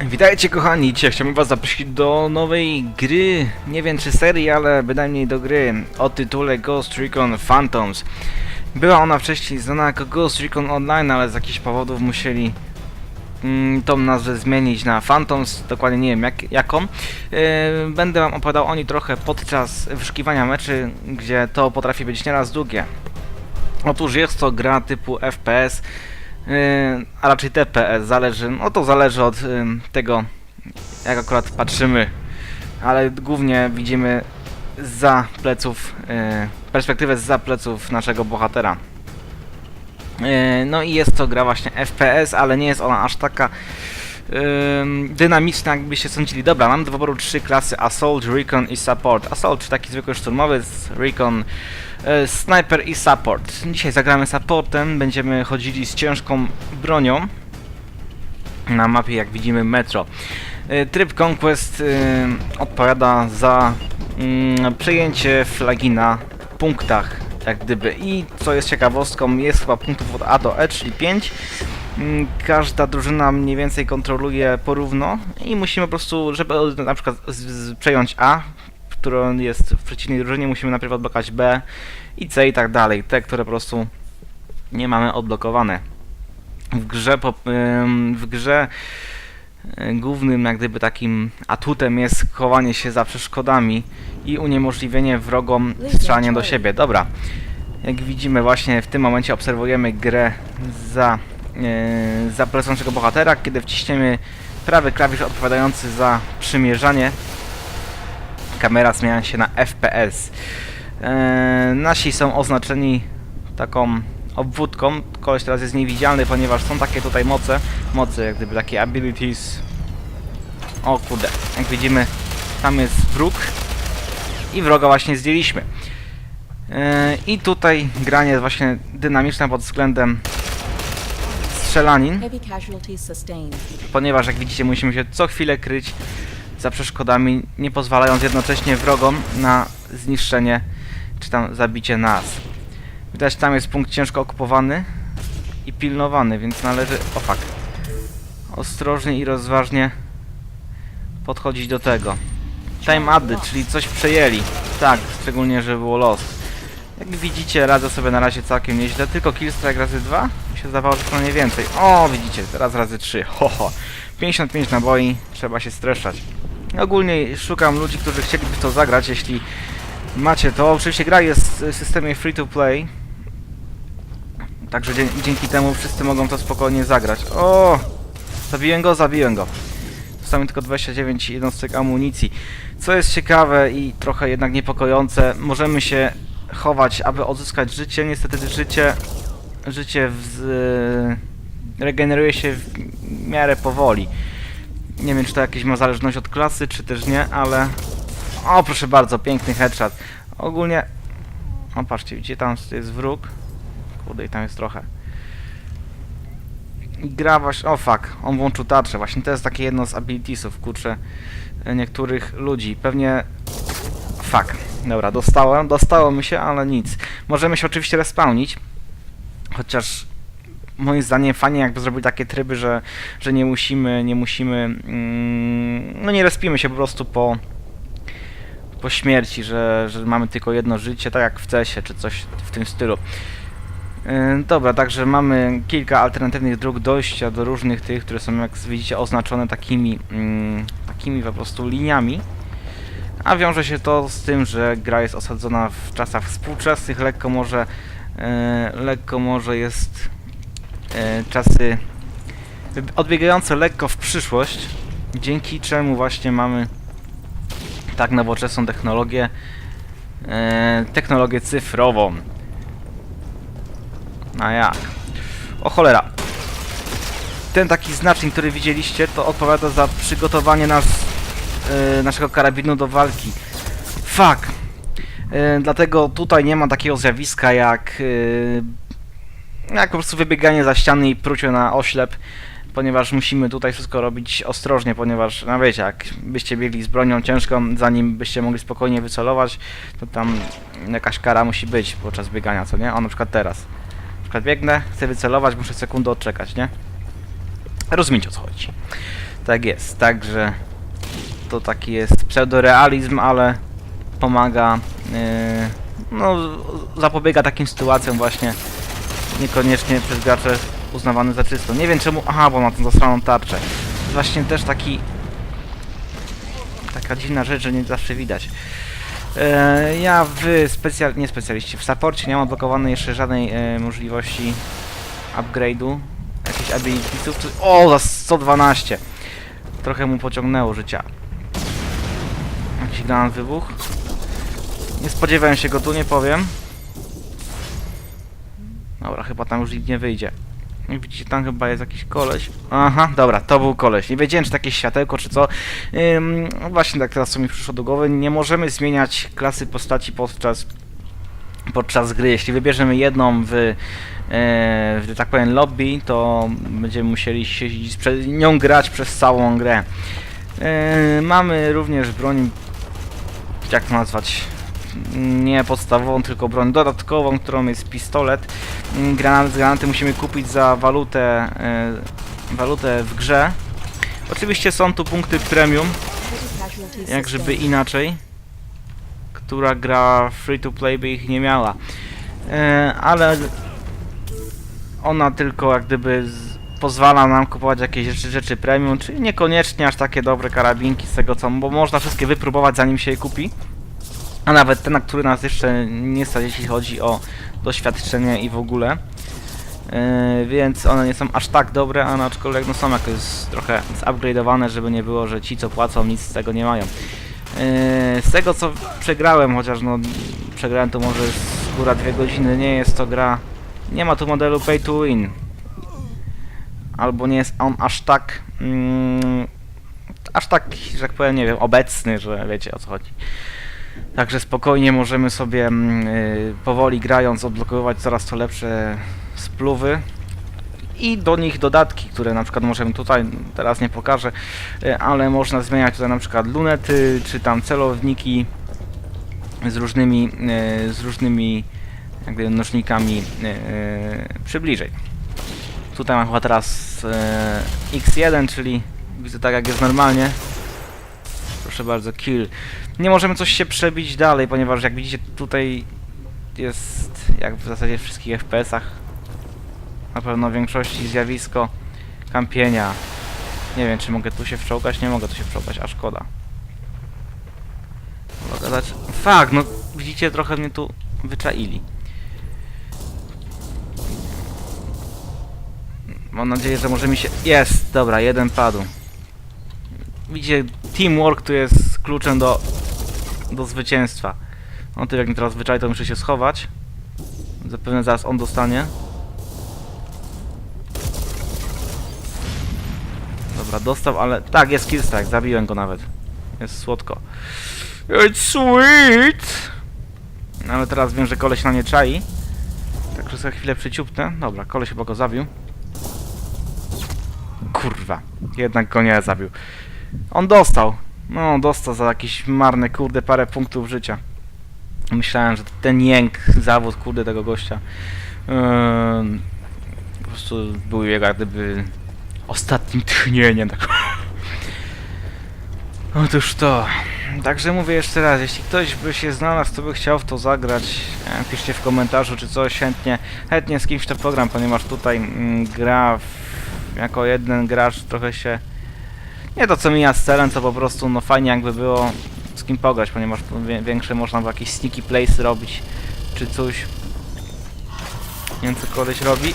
Witajcie kochani, dzisiaj chciałbym was zaprosić do nowej gry, nie wiem czy serii, ale bynajmniej do gry o tytule Ghost Recon Phantoms. Była ona wcześniej znana jako Ghost Recon Online, ale z jakichś powodów musieli mm, tą nazwę zmienić na Phantoms, dokładnie nie wiem jak, jaką. Yy, będę wam opowiadał o niej trochę podczas wyszukiwania meczy, gdzie to potrafi być nieraz długie. Otóż jest to gra typu FPS, a raczej TPS, zależy, no to zależy od tego, jak akurat patrzymy, ale głównie widzimy za pleców, yy, perspektywę za pleców naszego bohatera. Yy, no i jest to gra właśnie FPS, ale nie jest ona aż taka ym, dynamiczna, jakbyście sądzili. Dobra, mam do wyboru trzy klasy, Assault, Recon i Support. Assault, taki zwykły szturmowy, Recon e, Sniper i Support. Dzisiaj zagramy supportem, będziemy chodzili z ciężką bronią. Na mapie, jak widzimy, metro. E, Tryb Conquest e, odpowiada za mm, przejęcie flagi na punktach, jak gdyby. I co jest ciekawostką, jest chyba punktów od A do E, czyli 5. Mm, Każda drużyna mniej więcej kontroluje porówno i musimy po prostu, żeby na przykład przejąć A, którą jest w przeciwnej drużynie, musimy najpierw odblokować B i C i tak dalej. Te, które po prostu nie mamy odblokowane. W grze, w grze y, głównym jak gdyby takim atutem jest chowanie się za przeszkodami i uniemożliwienie wrogom strzelania do siebie. Dobra. Jak widzimy właśnie w tym momencie obserwujemy grę za, za plecą naszego bohatera, kiedy wciśniemy prawy klawisz odpowiadający za przymierzanie kamera zmienia się na FPS. Eee, nasi są oznaczeni taką obwódką. Koleś teraz jest niewidzialny, ponieważ są takie tutaj moce. Moce, jak gdyby takie abilities. O kurde, jak widzimy, tam jest wróg. I wroga właśnie zdjęliśmy. Eee, I tutaj granie jest właśnie dynamiczne pod względem strzelanin ponieważ jak widzicie musimy się co chwilę kryć za przeszkodami, nie pozwalając jednocześnie wrogom na zniszczenie czy tam zabicie nas. Widać tam jest punkt ciężko okupowany i pilnowany, więc należy, o fuck, ostrożnie i rozważnie podchodzić do tego. Time added, czyli coś przejęli. Tak, szczególnie, że było lost. Jak widzicie, radzę sobie na razie całkiem nieźle. Tylko killstrike razy 2? Się zdawało, że to nie więcej. O, widzicie, teraz razy 3. Ho, ho. 55 naboi, trzeba się streszczać. Ogólnie szukam ludzi, którzy chcieliby to zagrać, jeśli macie to. Oczywiście gra jest w systemie free to play. Także dzięki temu wszyscy mogą to spokojnie zagrać. O! Zabiłem go, zabiłem go. Zostało mi tylko 29 jednostek amunicji. Co jest ciekawe i trochę jednak niepokojące, możemy się chować, aby odzyskać życie. Niestety życie, życie w, regeneruje się w miarę powoli. Nie wiem, czy to jakieś ma zależność od klasy, czy też nie, ale... O, proszę bardzo, piękny headshot. Ogólnie... O, patrzcie, widzicie, tam jest wróg. Kurde, i tam jest trochę. I gra właśnie... O, fuck, on włączył tarczę. Właśnie to jest takie jedno z abilitiesów, kurczę, niektórych ludzi. Pewnie... Fuck. Dobra, dostałem, dostało mi się, ale nic. Możemy się oczywiście respawnić, chociaż moim zdaniem fajnie jakby zrobili takie tryby, że, że nie musimy, nie musimy, mm, no nie respimy się po prostu po, po śmierci, że, że mamy tylko jedno życie, tak jak w CESie, czy coś w tym stylu. Yy, Dobra, także mamy kilka alternatywnych dróg dojścia do różnych tych, które są jak widzicie oznaczone takimi, mm, takimi po prostu liniami. A wiąże się to z tym, że gra jest osadzona w czasach współczesnych, lekko może, e, lekko może jest e, czasy odbiegające lekko w przyszłość, dzięki czemu właśnie mamy tak nowoczesną technologię, e, technologię cyfrową. A jak? O cholera. Ten taki znacznik, który widzieliście, to odpowiada za przygotowanie nas, e, naszego karabinu do walki. Fuck! E, dlatego tutaj nie ma takiego zjawiska jak, e, jak po prostu wybieganie za ściany i prucie na oślep, ponieważ musimy tutaj wszystko robić ostrożnie, ponieważ, no wiecie, jak byście biegli z bronią ciężką, zanim byście mogli spokojnie wycelować, to tam jakaś kara musi być podczas biegania, co nie? O, na przykład teraz. Na przykład biegnę, chcę wycelować, muszę sekundę odczekać, nie? Rozumiecie o co chodzi. Tak jest, także to taki jest pseudorealizm, ale pomaga, yy, no zapobiega takim sytuacjom właśnie niekoniecznie przez gracze uznawany za czystą. Nie wiem czemu, aha, bo ma tą zasraną tarczę. Właśnie też taki taka dziwna rzecz, że nie zawsze widać. E, ja w specjal... nie specjaliści, w supporcie nie mam odblokowanej jeszcze żadnej e, możliwości upgrade'u jakichś abilitiesów. Tu- O, za 112! Trochę mu pociągnęło życia. Jakiś granat wybuch. Nie spodziewałem się go tu, nie powiem. Dobra, chyba tam już nikt nie wyjdzie. Widzicie, tam chyba jest jakiś koleś. Aha, dobra, to był koleś. Nie wiedziałem, czy takie światełko, czy co. Ym, no właśnie tak teraz co mi przyszło do głowy. Nie możemy zmieniać klasy postaci podczas podczas gry. Jeśli wybierzemy jedną w, e, w tak powiem, lobby, to będziemy musieli siedzieć, przez nią grać przez całą grę. E, mamy również broń, jak to nazwać, nie podstawową, tylko broń dodatkową, którą jest pistolet. Mm, Granat, granaty musimy kupić za walutę, e, walutę w grze. Oczywiście są tu punkty premium, jak żeby inaczej, która gra free to play by ich nie miała. E, ale ona tylko jak gdyby pozwala nam kupować jakieś rzeczy, rzeczy premium, czyli niekoniecznie aż takie dobre karabinki z tego co, bo można wszystkie wypróbować zanim się je kupi. A nawet te, na które nas jeszcze nie stać, jeśli chodzi o doświadczenie i w ogóle. Yy, więc one nie są aż tak dobre, a aczkolwiek no są jakoś trochę zupgrade'owane, żeby nie było, że ci co płacą nic z tego nie mają. Yy, z tego co przegrałem, chociaż no przegrałem to może z góra dwie godziny, nie jest to gra, nie ma tu modelu pay to win. Albo nie jest on aż tak, mm, aż tak, że tak powiem, nie wiem, obecny, że wiecie o co chodzi. Także spokojnie możemy sobie mm, y, powoli grając odblokowywać coraz to lepsze spluwy i do nich dodatki, które na przykład możemy tutaj, teraz nie pokażę, y, ale można zmieniać tutaj na przykład lunety, czy tam celowniki z różnymi, y, z różnymi jakby nożnikami y, przybliżej. Tutaj mam chyba teraz y, X1, czyli widzę tak jak jest normalnie. Proszę bardzo, kill. Nie możemy coś się przebić dalej, ponieważ jak widzicie tutaj jest, jak w zasadzie w wszystkich FPS-ach, na pewno w większości zjawisko kampienia. Nie wiem, czy mogę tu się wczołgać? Nie mogę tu się wczołgać, a szkoda. Mogę. Fuck, no widzicie, trochę mnie tu wyczaili. Mam nadzieję, że może mi się... Jest! Dobra, jeden padł. Widzicie, teamwork tu jest kluczem do, do zwycięstwa. No ty jak mnie teraz wyczai, to muszę się schować. Zapewne zaraz on dostanie. Dobra, dostał, ale... Tak, jest killstrike, zabiłem go nawet. Jest słodko. It's sweet! No, ale teraz wiem, że koleś na nie czai. Także sobie chwilę przyciupnę. Dobra, koleś chyba go zabił. Kurwa, jednak go nie zabił. On dostał. No, dostał za jakieś marne, kurde, parę punktów życia. Myślałem, że ten jęk, zawód, kurde, tego gościa yy, po prostu był jak gdyby ostatnim tchnieniem. Tak. Otóż to. Także mówię jeszcze raz, jeśli ktoś by się znalazł, kto by chciał w to zagrać, e, piszcie w komentarzu czy coś, chętnie, chętnie z kimś to program, ponieważ tutaj mm, gra w, jako jeden gracz trochę się nie to co mija z celem, co po prostu no fajnie jakby było z kim pograć, ponieważ większe można by jakieś sneaky place robić, czy coś. Nie wiem co koleś robi.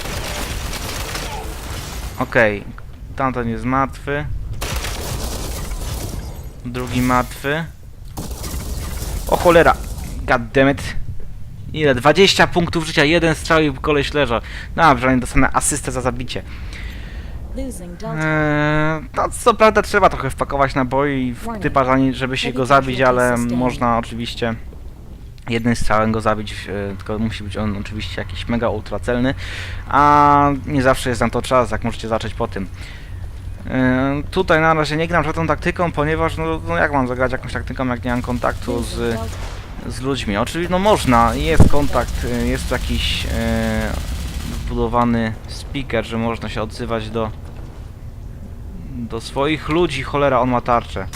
Okej, tamten jest martwy. Drugi martwy. O cholera! Goddammit. Ile? 20 punktów życia, jeden strzał i koleś leżał. Dobrze, nie dostanę asystę za zabicie. Eee, no co prawda trzeba trochę wpakować naboi w typa, żeby się go zabić, ale można oczywiście jednym strzałem go zabić, e, tylko musi być on oczywiście jakiś mega ultra celny, a nie zawsze jest na to czas, jak możecie zacząć po tym. Eee, tutaj na razie nie gram żadną taktyką, ponieważ no, no jak mam zagrać jakąś taktyką, jak nie mam kontaktu z, z ludźmi. Oczywiście no można, jest kontakt, jest jakiś e, wbudowany speaker, że można się odzywać do Do swoich ludzi, cholera, on ma tarczę.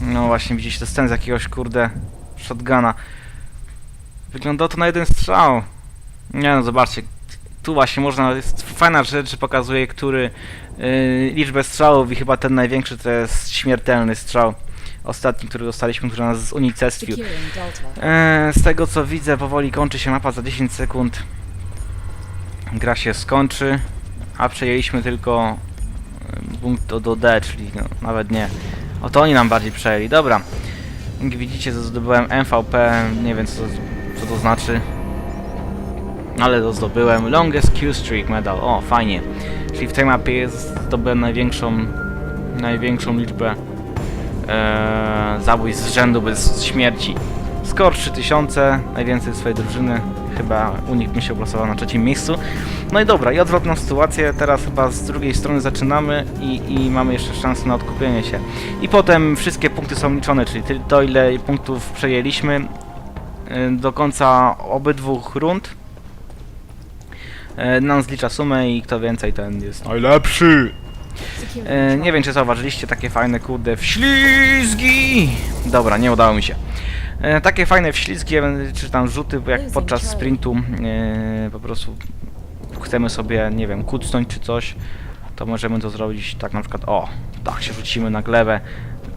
No właśnie, widzicie, to scen z jakiegoś, kurde, shotguna. Wygląda to na jeden strzał. Nie no, zobaczcie. Tu właśnie można, jest fajna rzecz, że pokazuje, który yy, liczbę strzałów i chyba ten największy to jest śmiertelny strzał. Ostatni, który dostaliśmy, który nas unicestwił. Securing Delta. Eee, z tego co widzę, powoli kończy się mapa za 10 sekund. Gra się skończy, a przejęliśmy tylko em, punkt do, do D, czyli no, nawet nie. O to oni nam bardziej przejęli. Dobra. Jak widzicie, zdobyłem MVP, nie wiem co, co to znaczy. Ale to zdobyłem. Longest Q Streak Medal. O, fajnie. Czyli w tej mapie zdobyłem największą, największą liczbę e, zabójstw z rzędu bez śmierci. Score 3000, najwięcej swojej drużyny. Chyba unik mi się uplasował na trzecim miejscu. No i dobra, i odwrotną sytuację. Teraz chyba z drugiej strony zaczynamy i, i mamy jeszcze szansę na odkupienie się. I potem wszystkie punkty są liczone, czyli to ile punktów przejęliśmy y, do końca obydwu rund. y, Nam zlicza sumę i kto więcej, ten jest najlepszy. E, nie wiem, czy zauważyliście takie fajne, kurde, wślizgi! Dobra, nie udało mi się. E, takie fajne wślizgi, czy tam rzuty, bo jak podczas sprintu e, po prostu chcemy sobie, nie wiem, kucnąć czy coś, to możemy to zrobić tak na przykład, o, tak się rzucimy na glebę,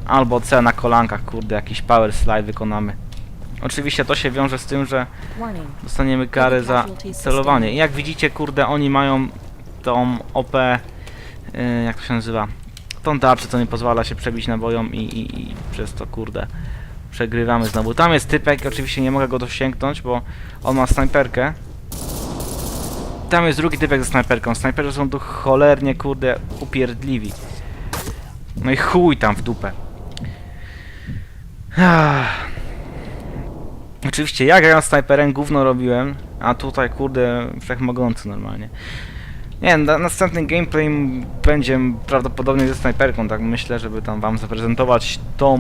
albo C na kolankach, kurde, jakiś power slide wykonamy. Oczywiście to się wiąże z tym, że dostaniemy karę za celowanie. I jak widzicie, kurde, oni mają tą OP, yy, jak to się nazywa, tą tarczę, co nie pozwala się przebić nabojom i, i, i przez to, kurde, przegrywamy znowu. Tam jest typek, oczywiście nie mogę go dosięgnąć, bo on ma snajperkę. Tam jest drugi typek ze snajperką. Snajperzy są tu cholernie, kurde, upierdliwi. No i chuj tam w dupę. Oczywiście ja grając snajperem gówno robiłem, a tutaj kurde wszechmogący normalnie. Nie na- następny gameplay będzie prawdopodobnie ze snajperką, tak myślę, żeby tam wam zaprezentować tą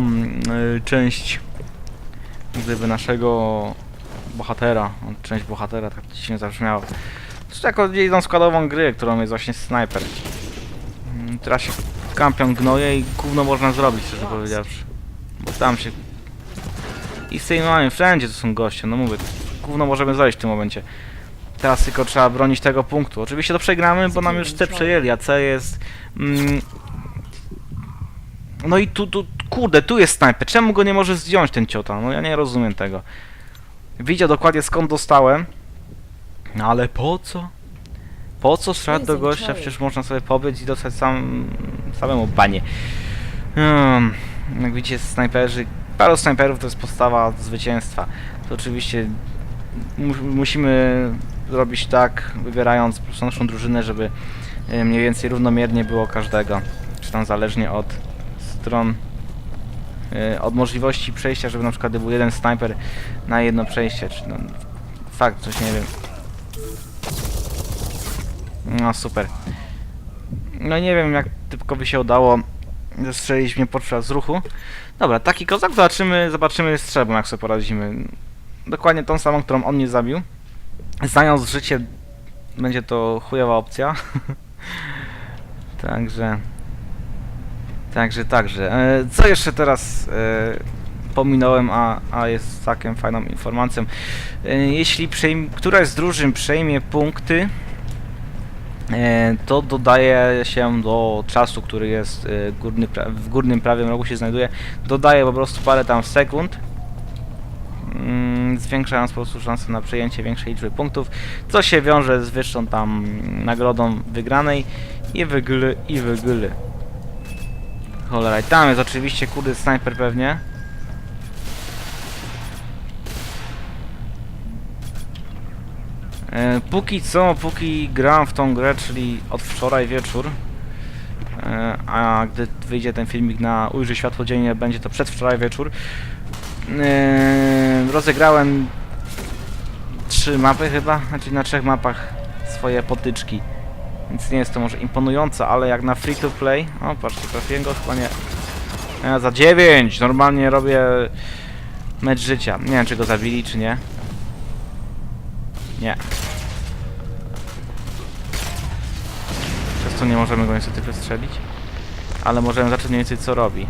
y, część gdyby naszego bohatera, o, część bohatera, tak się zabrzmiało. Jako jedną składową gry, którą jest właśnie snajper. Mm, Teraz się kampią gnoje i gówno można zrobić, szczerze powiedziawszy. Bo tam się i z tej mamy wszędzie to są goście, no mówię, gówno możemy zrobić w tym momencie. Teraz tylko trzeba bronić tego punktu. Oczywiście to przegramy, bo nam już C przejęli, a C jest... Mm, no i tu, tu, kurde, tu jest snajper. Czemu go nie może zdjąć ten ciota? No ja nie rozumiem tego. Widział dokładnie skąd dostałem. No ale po co? Po co strzelać do gościa? Przecież można sobie pobyć i dostać sam, samemu banie. Hmm, jak widzicie, snajperzy, paru snajperów to jest podstawa zwycięstwa. To oczywiście mu, musimy zrobić tak, wybierając po prostu naszą drużynę, żeby e, mniej więcej równomiernie było każdego. Czy tam zależnie od stron, e, od możliwości przejścia, żeby na przykład był jeden snajper na jedno przejście, czy no, fakt, coś nie wiem. No super. No nie wiem jak typkowi się udało zastrzelić mnie podczas ruchu. Dobra, taki kozak, zobaczymy, zobaczymy strzelbą jak sobie poradzimy. Dokładnie tą samą, którą on mnie zabił. Znając życie, będzie to chujowa opcja. także... Także, także. E, co jeszcze teraz e, pominąłem, a, a jest całkiem fajną informacją. E, jeśli któraś z drużyn przejmie punkty, to dodaje się do czasu, który jest e, górny w górnym prawym rogu się znajduje, dodaje po prostu parę tam sekund, mm, zwiększając po prostu szansę na przejęcie większej liczby punktów, co się wiąże z wyższą tam nagrodą wygranej i wygly, i wygly. Cholera, i tam jest oczywiście kurde snajper pewnie. E, póki co, póki gram w tą grę, czyli od wczoraj wieczór, e, a gdy wyjdzie ten filmik na ujrzy światło dziennie, będzie to przedwczoraj wieczór, e, rozegrałem trzy mapy chyba, znaczy na trzech mapach swoje potyczki. Więc nie jest to może imponujące, ale jak na free to play... O, patrzcie, trafiłem go chyba nie... Ja za 9! Normalnie robię mecz życia. Nie wiem, czy go zabili, czy nie. Nie. Co nie możemy go niestety wystrzelić. Ale możemy zacząć mniej więcej co robi.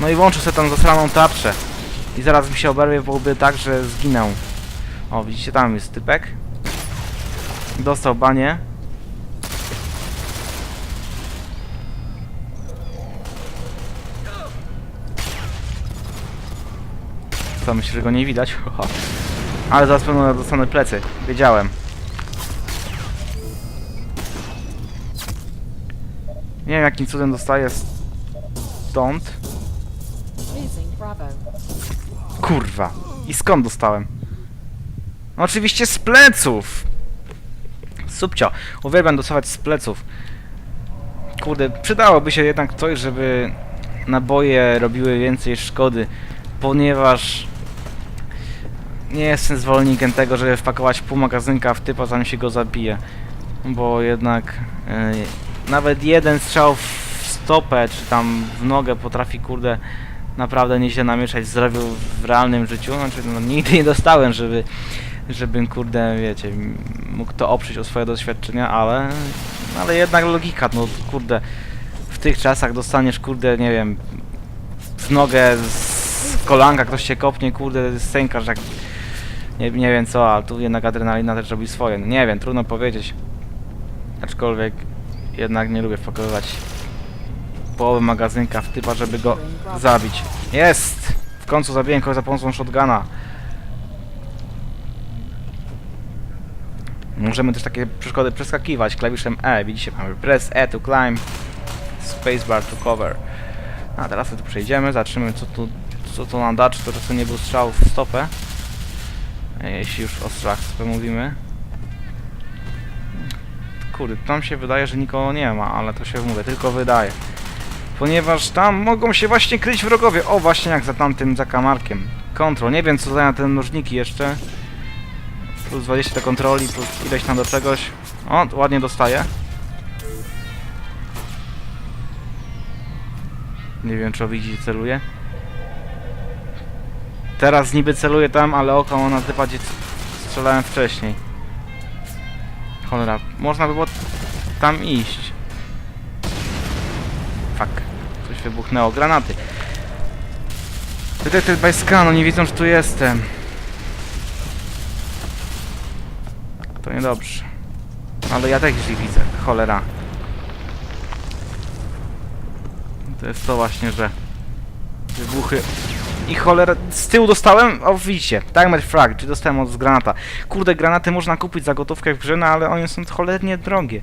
No i włączę sobie tam zasraną tarczę. I zaraz mi się oberwie w łby tak, że zginę. O, widzicie, tam jest typek. Dostał banie. Co, myślę, że go nie widać? Ale zaraz pewno dostanę plecy. Wiedziałem. Nie wiem jakim cudem dostaję stąd. Kurwa. I skąd dostałem? No oczywiście z pleców! Subcio. Uwielbiam dostawać z pleców. Kurde, przydałoby się jednak coś, żeby naboje robiły więcej szkody, ponieważ nie jestem zwolennikiem tego, żeby wpakować pół magazynka w typa, zanim się go zabije. Bo jednak e, nawet jeden strzał w stopę, czy tam w nogę potrafi, kurde, naprawdę nieźle namieszać w zdrowiu w realnym życiu. Znaczy, no, nigdy nie dostałem, żeby, żebym, kurde, wiecie, mógł to oprzeć o swoje doświadczenia, ale, ale jednak logika, no, kurde, w tych czasach dostaniesz, kurde, nie wiem, w nogę z kolanka, ktoś cię kopnie, kurde, stękasz jak, nie, nie wiem co, ale tu jednak adrenalina też robi swoje. No, nie wiem, trudno powiedzieć. Aczkolwiek jednak nie lubię wpakowywać połowy magazynka w typa, żeby go zabić. Jest! W końcu zabiłem kogoś za pomocą shotguna. Możemy też takie przeszkody przeskakiwać klawiszem E. Widzicie, mamy press E to climb, spacebar to cover. A teraz tu przejdziemy, zobaczymy co tu, co to nam da, czy to czasem nie był strzał w stopę. Jeśli już o sobie mówimy. Kurde, tam się wydaje, że nikogo nie ma, ale to się mówię, tylko wydaje. Ponieważ tam mogą się właśnie kryć wrogowie. O, właśnie jak za tamtym zakamarkiem. Kontrol. Nie wiem, co dają te mnożniki jeszcze. Plus 20 do kontroli, plus ileś tam do czegoś. O, ładnie dostaje. Nie wiem, czy o widzi celuje. Teraz niby celuje tam, ale oko ma na typa, gdzie strzelałem wcześniej. Cholera, można by było tam iść. Fuck. Coś wybuchnęło. Granaty. Detected by scan, oni widzą, że tu jestem. To niedobrze. Ale ja też ich widzę. Cholera. To jest to właśnie, że wybuchy i cholera, z tyłu dostałem, o widzicie, timer frag, czy dostałem od z granata. Kurde, granaty można kupić za gotówkę w grze, no ale one są cholernie drogie.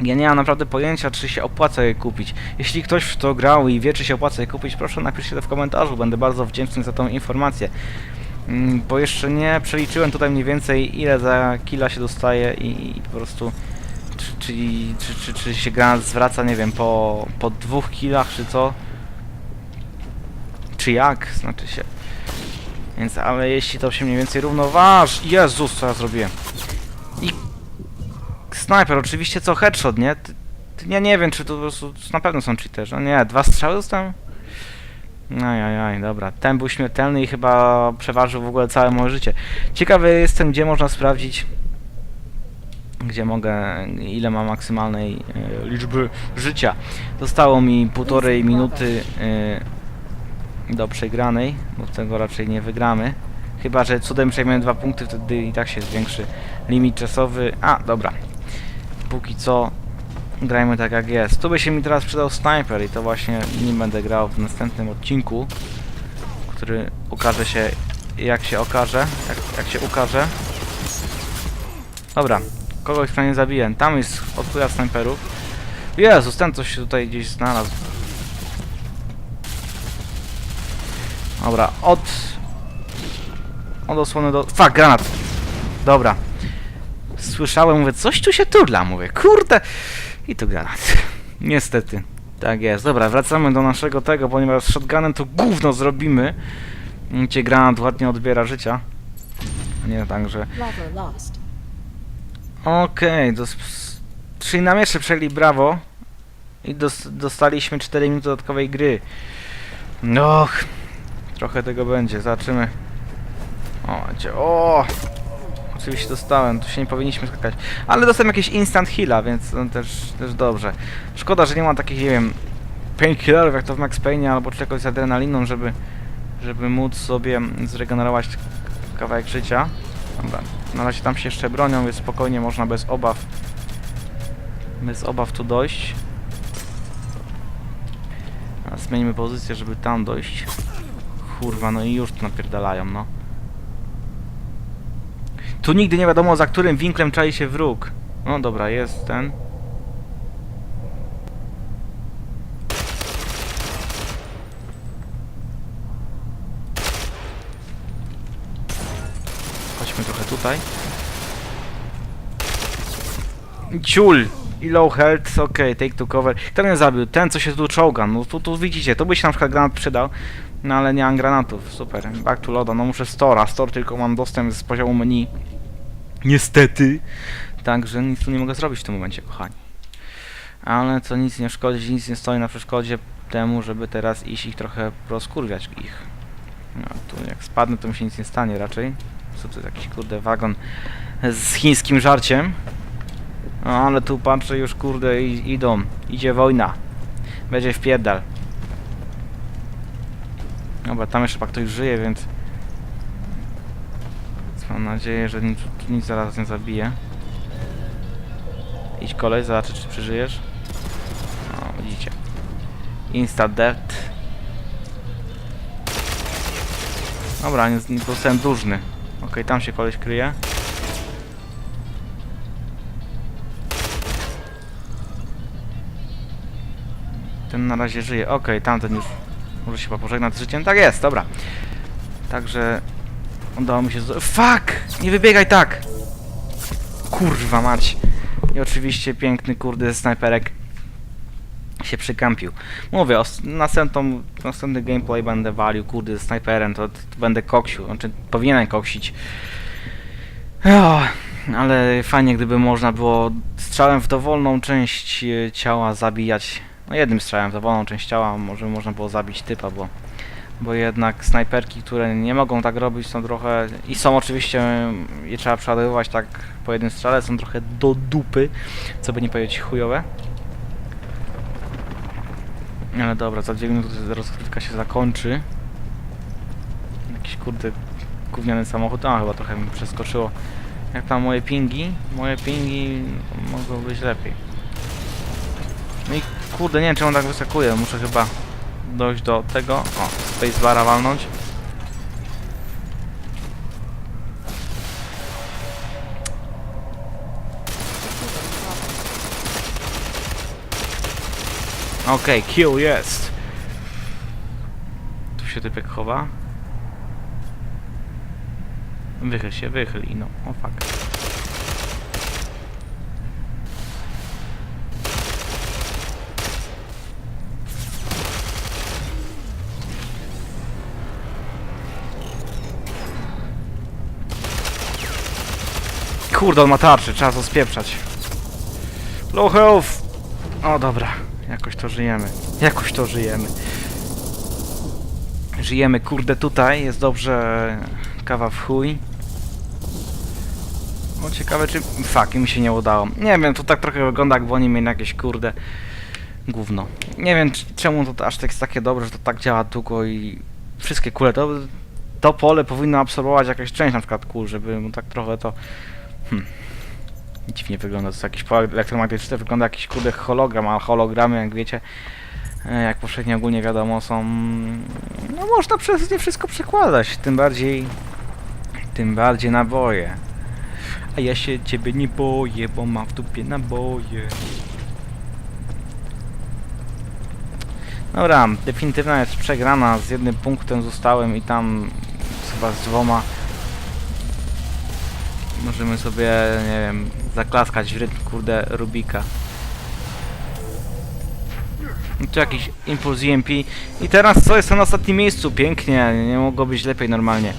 Ja nie mam naprawdę pojęcia, czy się opłaca je kupić. Jeśli ktoś w to grał i wie, czy się opłaca je kupić, proszę napiszcie to w komentarzu, będę bardzo wdzięczny za tą informację. Mm, Bo jeszcze nie przeliczyłem tutaj mniej więcej, ile za killa się dostaje i, i po prostu... Czy, czy, czy, czy, czy się granat zwraca, nie wiem, po, po dwóch killach, czy co? Czy jak? Znaczy się... Więc, ale jeśli to się mniej więcej równoważ... Jezus, co ja zrobiłem? I Snajper, oczywiście co headshot, nie? Ty, ty, ja nie wiem, czy to po prostu na pewno są cheaterzy. No nie, dwa strzały dostałem? Ajajaj, dobra. Ten był śmiertelny i chyba przeważył w ogóle całe moje życie. Ciekawy jestem, gdzie można sprawdzić, gdzie mogę, ile ma maksymalnej e, liczby życia. Zostało mi półtorej minuty e, do przegranej, bo tego raczej nie wygramy. Chyba, że cudem przejmiemy dwa punkty, wtedy i tak się zwiększy limit czasowy. A, dobra. Póki co grajmy tak jak jest. Tu by się mi teraz przydał sniper i to właśnie nim będę grał w następnym odcinku, który ukaże się jak się okaże, jak, jak się ukaże. Dobra, kogoś prawie zabiję. Tam jest od chuja snajperów. Jezus, ten coś się tutaj gdzieś znalazł. Dobra, od... Od osłony do... Fuck, granat! Dobra. Słyszałem, mówię, coś tu się turla, mówię, kurde! I tu granat. Niestety. Tak jest. Dobra, wracamy do naszego tego, ponieważ z shotgunem to gówno zrobimy. Gdzie granat ładnie odbiera życia. Nie, także... Okej, dos- czyli nam jeszcze przejęli brawo i dos dostaliśmy 4 minuty dodatkowej gry. Och, trochę tego będzie, zobaczymy. O, gdzie, o! Oczywiście dostałem, tu się nie powinniśmy skakać. Ale dostałem jakieś instant heala, więc no, też, też dobrze. Szkoda, że nie ma takich, nie wiem, painkillerów jak to w Max Payne albo czegoś z adrenaliną, żeby, żeby móc sobie zregenerować kawałek życia. Dobra, na razie tam się jeszcze bronią, więc spokojnie można bez obaw bez obaw tu dojść. Zmienimy pozycję, żeby tam dojść. Kurwa, no i już tu napierdalają, no. Tu nigdy nie wiadomo, za którym winklem czai się wróg. No dobra, jest ten. Chodźmy trochę tutaj. Ciul! I low health, okej, take to cover. Kto mnie zabił? Ten, co się tu czołga. No tu, tu widzicie, to by się na przykład granat przydał. No ale nie mam granatów, super. Back to loada, no muszę Stora. Store tylko mam dostęp z poziomu menu. Niestety. Także nic tu nie mogę zrobić w tym momencie, kochani. Ale to nic nie szkodzi, nic nie stoi na przeszkodzie temu, żeby teraz iść ich trochę rozkurwiać ich. No tu jak spadnę, to mi się nic nie stanie raczej. Co to jest jakiś kurde wagon z chińskim żarciem. No ale tu patrzę już kurde idą. Idzie wojna. Będzie wpierdal. Dobra, tam jeszcze ktoś żyje, więc... mam nadzieję, że nic, nic zaraz nie zabije. Idź kolej, zobaczyć czy przeżyjesz. No, widzicie. Insta death. Dobra, nie, nie zostałem dużny. Okej, tam się koleś kryje. Ten na razie żyje. Okej, tamten już może się chyba pożegnać z życiem. Tak jest, dobra. Także udało mi się... z- Fuck! Nie wybiegaj tak! Kurwa mać. I oczywiście piękny kurde snajperek się przykampił. Mówię, następną, następny gameplay będę walił, kurde, ze snajperem, to, to będę koksił, znaczy powinienem koksić. O, ale fajnie, gdyby można było strzałem w dowolną część e, ciała zabijać, no jednym strzałem w dowolną część ciała, może można było zabić typa, bo, bo jednak snajperki, które nie mogą tak robić, są trochę, i są oczywiście, je trzeba przeładowywać tak po jednym strzale, są trochę do dupy, co by nie powiedzieć chujowe. Ale dobra, za 2 minuty rozgrywka się zakończy. Jakiś kurde gówniany samochód, a chyba trochę mi przeskoczyło. Jak tam moje pingi? Moje pingi mogą być lepiej. No i kurde, nie wiem czemu tak wyskakuje, muszę chyba dojść do tego. O, spacebara walnąć. Okej, kill jest. Tu się typek chowa. Wychyl się, wychyl i no, o fuck. Kurde, on ma tarczę, trzeba to spieprzać. Low health! O, dobra. Jakoś to żyjemy. Jakoś to żyjemy. Żyjemy, kurde, tutaj. Jest dobrze. Kawa w chuj. O, ciekawe czy... Fuck, mi się nie udało. Nie wiem, to tak trochę wygląda, jakby oni mieli jakieś, kurde... Gówno. Nie wiem, czemu to aż tak jest takie dobre, że to tak działa długo i... Wszystkie kule, to... To pole powinno absorbować jakaś część na przykład kul, żeby mu tak trochę to... Hmm. Dziwnie wygląda, to jakiś pole elektromagnetyczny, wygląda jakiś kurde hologram, a hologramy, jak wiecie, e, jak powszechnie ogólnie wiadomo, są... No można przez nie wszystko przekładać, tym bardziej... Tym bardziej naboje. A ja się ciebie nie boję, bo mam w dupie naboje. Dobra, definitywna jest przegrana, z jednym punktem zostałem i tam chyba z dwoma możemy sobie, nie wiem, zaklaskać w rytm, kurde, Rubika. Tu jakiś impuls EMP. I teraz co? Jestem na ostatnim miejscu. Pięknie. Nie mogło być lepiej normalnie.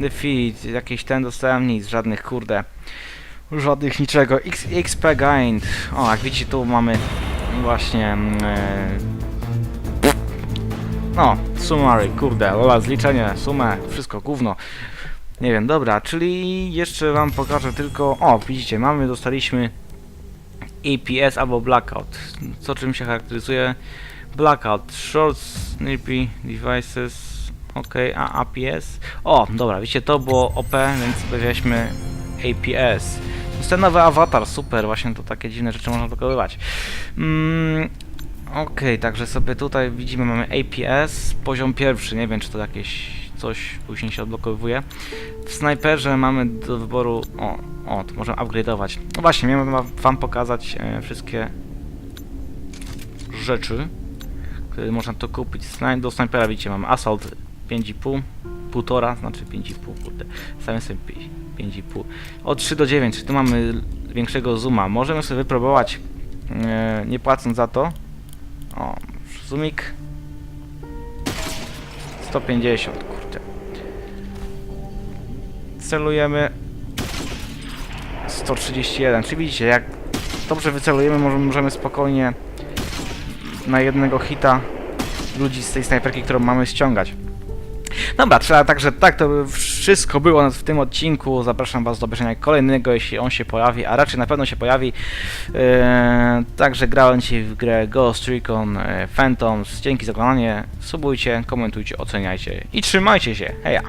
Defeat. Jakieś ten dostałem nic. Żadnych kurde. Żadnych niczego. X, XP gained. O, jak widzicie tu mamy właśnie... mm, E, no, summary, kurde, lola, zliczenie, sumę, wszystko, gówno. Nie wiem, dobra, czyli jeszcze wam pokażę tylko... O, widzicie, mamy, dostaliśmy APS albo Blackout. Co czym się charakteryzuje? Blackout, Short Snippy Devices, ok, a APS. O, dobra, widzicie, to było OP, więc weźmy APS. To jest ten nowy awatar, super, właśnie to takie dziwne rzeczy można dokonywać. Mm, ok, także sobie tutaj widzimy, mamy APS, poziom pierwszy, nie wiem czy to jakieś coś później się odblokowuje. W snajperze mamy do wyboru, o, o, to możemy upgrade'ować. No właśnie, miałem wam- pokazać e, wszystkie rzeczy, które można to kupić. Do snajpera widzicie, mamy Assault 5,5, półtora, znaczy 5,5, kurde, stawiam sobie pi- 5,5. Od 3 do 9, czyli tu mamy większego zooma. Możemy sobie wypróbować, e, nie płacąc za to. O, zoomik 150, kurde. Celujemy 131, czyli widzicie, jak dobrze wycelujemy, możemy, spokojnie na jednego hita ludzi z tej snajperki, którą mamy ściągać. Dobra, trzeba także tak to by wszystko było w tym odcinku. Zapraszam Was do obejrzenia kolejnego, jeśli on się pojawi, a raczej na pewno się pojawi. Eee, także grałem dzisiaj w grę Ghost Recon e, Phantoms. Dzięki za oglądanie. Subujcie, komentujcie, oceniajcie i trzymajcie się. Heja!